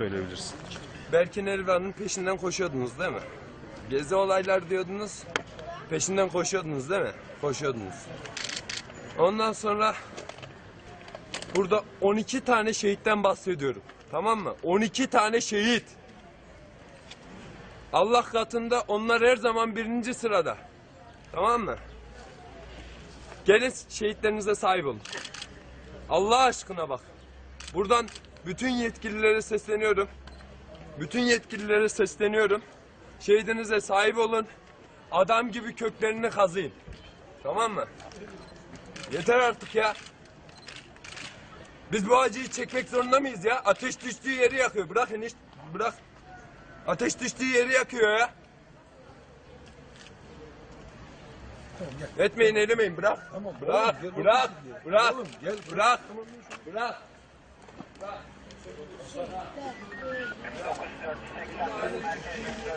söyleyebilirsin? Berkin Elvan'ın peşinden koşuyordunuz değil mi? Gezi olaylar diyordunuz. Peşinden koşuyordunuz değil mi? Koşuyordunuz. Ondan sonra burada 12 tane şehitten bahsediyorum. Tamam mı? 12 tane şehit. Allah katında onlar her zaman birinci sırada. Tamam mı? Gelin şehitlerinize sahip olun. Allah aşkına bak. Buradan bütün yetkililere sesleniyorum. Bütün yetkililere sesleniyorum. Şehidinize sahip olun. Adam gibi köklerini kazıyın. Tamam mı? Yeter artık ya. Biz bu acıyı çekmek zorunda mıyız ya? Ateş düştüğü yeri yakıyor. Bırak eniş, bırak. Ateş düştüğü yeri yakıyor ya. Etmeyin, elemeyin. Bırak. Tamam, bırak, oğlum, gel bırak, oğlum, gel. bırak, Oğlum, gel, bırak, bırak. Thank you.